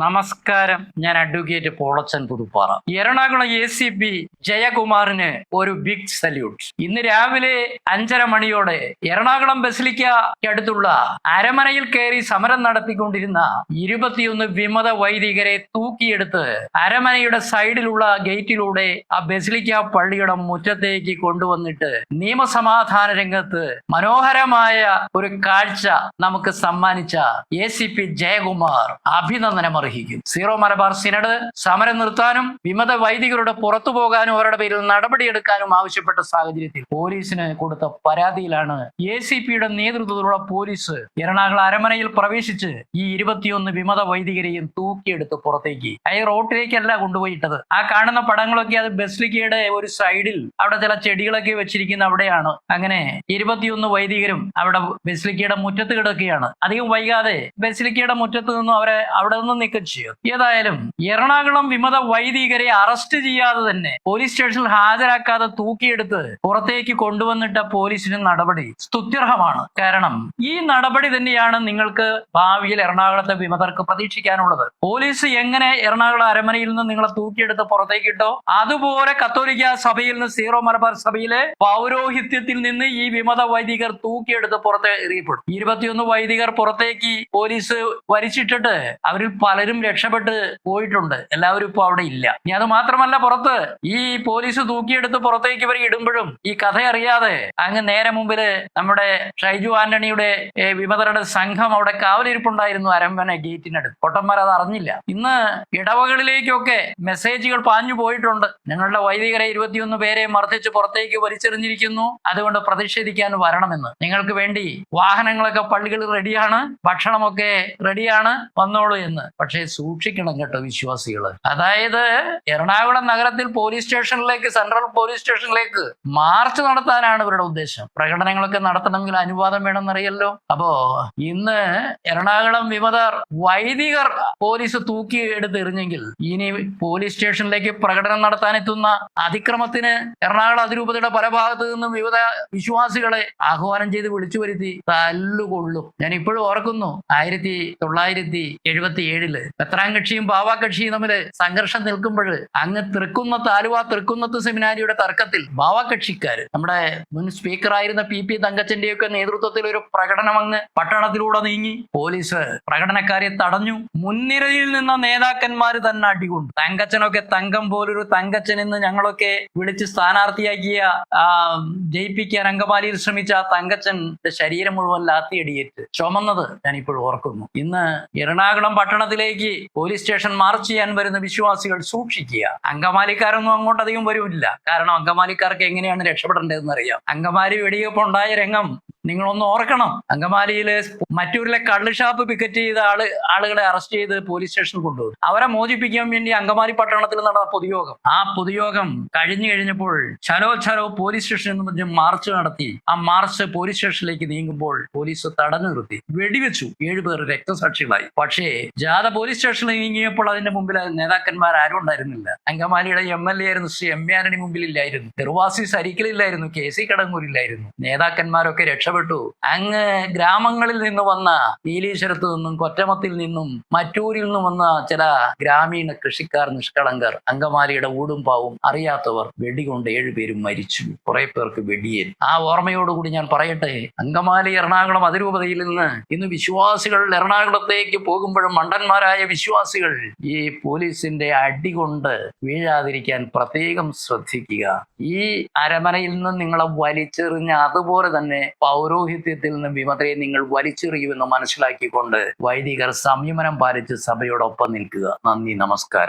നമസ്കാരം. ഞാൻ advocate Polachan Puthuppara. Ernakulam A C P ജയകുമാറിന് ഒരു ബിഗ് സല്യൂട്ട് ഇന്ന് രാവിലെ അഞ്ചര മണിയോടെ എറണാകുളം ബസിലിക്കടുത്തുള്ള അരമനയിൽ കയറി സമരം നടത്തിക്കൊണ്ടിരുന്ന ഇരുപത്തിയൊന്ന് വിമത വൈദികരെ തൂക്കിയെടുത്ത് അരമനയുടെ സൈഡിലുള്ള ഗേറ്റിലൂടെ ആ ബസിലിക്ക പള്ളിയുടെ മുറ്റത്തേക്ക് കൊണ്ടുവന്നിട്ട് നിയമസമാധാന രംഗത്ത് മനോഹരമായ ഒരു കാഴ്ച നമുക്ക് സമ്മാനിച്ച എ സി പി ജയകുമാർ. അഭിനന്ദനം അർഹിക്കും സീറോ മലബാർ സിനഡ് സമരം നിർത്താനും വിമത വൈദികരുടെ പുറത്തു പോകാനും അവരുടെ പേരിൽ നടപടിയെടുക്കാനും ആവശ്യപ്പെട്ട സാഹചര്യത്തിൽ പോലീസിന് കൊടുത്ത പരാതിയിലാണ് എ സി പിയുടെ നേതൃത്വത്തിലുള്ള പോലീസ് എറണാകുളം അരമനയിൽ പ്രവേശിച്ച് ഈ ഇരുപത്തിയൊന്ന് വിമത വൈദികരെയും തൂക്കിയെടുത്ത് പുറത്തേക്ക്. അയാൾ റോട്ടിലേക്കല്ല കൊണ്ടുപോയിട്ടത്. ആ കാണുന്ന പടങ്ങളൊക്കെ അത് ബസ്ലിക്കയുടെ ഒരു സൈഡിൽ അവിടെ ചില ചെടികളൊക്കെ വെച്ചിരിക്കുന്ന അവിടെയാണ്. അങ്ങനെ ഇരുപത്തിയൊന്ന് വൈദികരും അവിടെ ബസ്ലിക്കയുടെ മുറ്റത്ത് കിടക്കുകയാണ്. അധികം വൈകാതെ ബസ്ലിക്കയുടെ മുറ്റത്ത് നിന്നും അവരെ അവിടെ നിന്ന് നീക്കം ചെയ്യും. ഏതായാലും എറണാകുളം വിമത വൈദികരെ അറസ്റ്റ് ചെയ്യാതെ തന്നെ പോലീസ് സ്റ്റേഷനിൽ ഹാജരാക്കാതെ തൂക്കിയെടുത്ത് പുറത്തേക്ക് കൊണ്ടുവന്നിട്ട പോലീസിന് നടപടി സ്തുത്യർഹമാണ്. കാരണം ഈ നടപടി തന്നെയാണ് നിങ്ങൾക്ക് ഭാവിയിൽ എറണാകുളത്തെ വിമതർക്ക് പ്രതീക്ഷിക്കാനുള്ളത്. പോലീസ് എങ്ങനെ എറണാകുളം അരമനയിൽ നിന്ന് നിങ്ങളെ തൂക്കിയെടുത്ത് പുറത്തേക്ക് ഇട്ടോ? അതുപോലെ കത്തോലിക്ക സഭയിൽ നിന്ന് സീറോ മലബാർ സഭയിലെ പൗരോഹിത്യത്തിൽ നിന്ന് ഈ വിമത വൈദികർ തൂക്കിയെടുത്ത് പുറത്തെ എറിയപ്പെടും. ഇരുപത്തിയൊന്ന് വൈദികർ പുറത്തേക്ക് പോലീസ് വരിച്ചിട്ടിട്ട് അവരിൽ പലരും രക്ഷപ്പെട്ട് പോയിട്ടുണ്ട്. എല്ലാവരും ഇപ്പൊ അവിടെ ഇല്ല. ഇനി അത് മാത്രമല്ല പുറത്ത്. ഈ പോലീസ് തൂക്കിയെടുത്ത് പുറത്തേക്ക് ഇവർ ഇടുമ്പോഴും ഈ കഥ അറിയാതെ അങ്ങ് നേരെ മുമ്പിൽ നമ്മുടെ ഷൈജു ആന്റണിയുടെ വിമതരുടെ സംഘം അവിടെ കാവലിരിപ്പുണ്ടായിരുന്നു അരമ്പന ഗേറ്റിനടുത്ത്. പൊട്ടന്മാർ അത് അറിഞ്ഞില്ല. ഇന്ന് ഇടവകളിലേക്കൊക്കെ മെസ്സേജുകൾ പാഞ്ഞു പോയിട്ടുണ്ട്. ഞങ്ങളുടെ വൈദികരെ ഇരുപത്തിയൊന്ന് പേരെ മർദ്ദിച്ച് പുറത്തേക്ക് വലിച്ചെറിഞ്ഞിരിക്കുന്നു. അതുകൊണ്ട് പ്രതിഷേധിക്കാൻ വരണമെന്ന്. നിങ്ങൾക്ക് വേണ്ടി വാഹനങ്ങളൊക്കെ പള്ളികൾ റെഡിയാണ് ഭക്ഷണമൊക്കെ റെഡിയാണ് വന്നോളൂ എന്ന്. പക്ഷേ സൂക്ഷിക്കണം കേട്ടോ വിശ്വാസികൾ അതായത് എറണാകുളം നഗരത്തിൽ പോലീസ് സ്റ്റേഷനിലേക്ക് സെൻട്രൽ പോലീസ് സ്റ്റേഷനിലേക്ക് മാർച്ച് നടത്താനാണ് ഇവരുടെ ഉദ്ദേശം. പ്രകടനങ്ങളൊക്കെ നടത്തണമെങ്കിൽ അനുവാദം വേണമെന്നറിയല്ലോ. അപ്പോ ഇന്ന് എറണാകുളം വിമതർ വൈദികർ പോലീസ് തൂക്കി എടുത്തെറിഞ്ഞെങ്കിൽ ഇനി പോലീസ് സ്റ്റേഷനിലേക്ക് പ്രകടനം നടത്താൻ എത്തുന്ന അതിക്രമത്തിന് എറണാകുളം അതിരൂപതയുടെ പല ഭാഗത്തു നിന്നും വിവിധ വിശ്വാസികളെ ആഹ്വാനം ചെയ്ത് വിളിച്ചു വരുത്തി തല്ലുകൊള്ളും. ഞാൻ ഇപ്പോഴും ഓർക്കുന്നു ആയിരത്തി തൊള്ളായിരത്തി എഴുപത്തി ഏഴിൽ എത്രാം കക്ഷിയും ബാവാ കക്ഷിയും തമ്മിൽ സംഘർഷം നിൽക്കുമ്പോൾ അങ്ങ് തൃക്കുന്നത്ത് ആലുവ തൃക്കുന്നത്ത് സെമിനാരിയുടെ തർക്കത്തിൽ ബാവാ കക്ഷിക്കാർ നമ്മുടെ മുൻ സ്പീക്കറായിരുന്ന പി പി തങ്കച്ചന്റെയൊക്കെ നേതൃത്വത്തിൽ ഒരു പ്രകടനം അങ്ങ് പട്ടണത്തിലൂടെ നീങ്ങി. പോലീസ് പ്രകടനക്കാരെ തടഞ്ഞു. മുൻനിരയിൽ നിന്ന നേതാക്കന്മാര് തന്നെ അടികൊണ്ടു. തങ്കച്ചനൊക്കെ തങ്കം പോലൊരു തങ്കച്ചൻ എന്ന് ഞങ്ങളൊക്കെ വിളിച്ച് സ്ഥാനാർത്ഥിയാക്കിയ ജയിപ്പിക്കാൻ അങ്കമാലിയിൽ ശ്രമിച്ച ആ തങ്കച്ചന്റെ ശരീരം മുഴുവൻ ലാത്തിയടിയേറ്റ്. ചുമന്നത് ഇപ്പോഴും ഓർക്കുന്നു. ഇന്ന് എറണാകുളം പട്ടണത്തിലേക്ക് പോലീസ് സ്റ്റേഷൻ മാർച്ച് ചെയ്യാൻ വരുന്ന വിശ്വാസികൾ സൂക്ഷിക്കുക. അങ്കമാലിക്കാരൊന്നും അങ്ങോട്ട് അധികം വരുമില്ല കാരണം അങ്കമാലിക്കാർക്ക് എങ്ങനെയാണ് രക്ഷപ്പെടേണ്ടതെന്ന് അറിയാം അങ്കമാലി വെടിയൊപ്പം ഉണ്ടായ രംഗം നിങ്ങളൊന്ന് ഓർക്കണം. അങ്കമാലിയിലെ മറ്റൂരിലെ കള്ളുഷാപ്പ് പിക്കറ്റ് ചെയ്ത ആൾ ആളുകളെ അറസ്റ്റ് ചെയ്ത് പോലീസ് സ്റ്റേഷനിൽ കൊണ്ടുപോകും അവരെ മോചിപ്പിക്കാൻ വേണ്ടി അങ്കമാലി പട്ടണത്തിൽ നടന്ന പൊതുയോഗം. ആ പൊതുയോഗം കഴിഞ്ഞു കഴിഞ്ഞപ്പോൾ ചലോ ചലോ പോലീസ് സ്റ്റേഷനിൽ നിന്ന് മാർച്ച് നടത്തി. ആ മാർച്ച് പോലീസ് സ്റ്റേഷനിലേക്ക് നീങ്ങുമ്പോൾ പോലീസ് തടഞ്ഞു നിർത്തി. വെടിവെച്ചു. ഏഴുപേർ രക്തസാക്ഷികളായി. പക്ഷേ ജാഥ പോലീസ് സ്റ്റേഷനിൽ നീങ്ങിയപ്പോൾ അതിന്റെ മുമ്പിൽ നേതാക്കന്മാർ ആരും ഉണ്ടായിരുന്നില്ല. അങ്കമാലിയുടെ എം എൽ എ ആയിരുന്നു. ശ്രീ എം എ ആന്റണി മുമ്പിലില്ലായിരുന്നു തെറുവാസി സരിക്കലില്ലായിരുന്നു. കെ സി കടങ്ങൂരില്ലായിരുന്നു നേതാക്കന്മാരൊക്കെ രക്ഷപ്പെട്ടു അങ്ങ് ഗ്രാമങ്ങളിൽ നിന്ന് വന്ന നീലീശ്വരത്ത് നിന്നും കൊറ്റമത്തിൽ നിന്നും മറ്റൂരിൽ നിന്നും വന്ന ചില ഗ്രാമീണ കൃഷിക്കാർ നിഷ്കളങ്കർ അങ്കമാലിയുടെ ഊടും പാവും അറിയാത്തവർ വെടികൊണ്ട് ഏഴുപേരും മരിച്ചു. കുറെ പേർക്ക് വെടിയേൽ ആ ഓർമ്മയോടുകൂടി ഞാൻ പറയട്ടെ അങ്കമാലി എറണാകുളം അതിരൂപതയിൽ നിന്ന് ഇന്ന് വിശ്വാസികൾ എറണാകുളത്തേക്ക് പോകുമ്പോഴും മണ്ടന്മാരായ വിശ്വാസികൾ ഈ പോലീസിന്റെ അടി കൊണ്ട് വീഴാതിരിക്കാൻ പ്രത്യേകം ശ്രദ്ധിക്കുക. ഈ അരമനയിൽ നിന്ന് നിങ്ങളെ വലിച്ചെറിഞ്ഞ അതുപോലെ തന്നെ പൗരോഹിത്യത്തിൽ നിന്നും വിമതയെ നിങ്ങൾ വലിച്ചെറിയുമെന്ന് മനസ്സിലാക്കിക്കൊണ്ട് വൈദികർ സംയമനം പാലിച്ച് സഭയോടൊപ്പം നിൽക്കുക. നന്ദി നമസ്കാരം.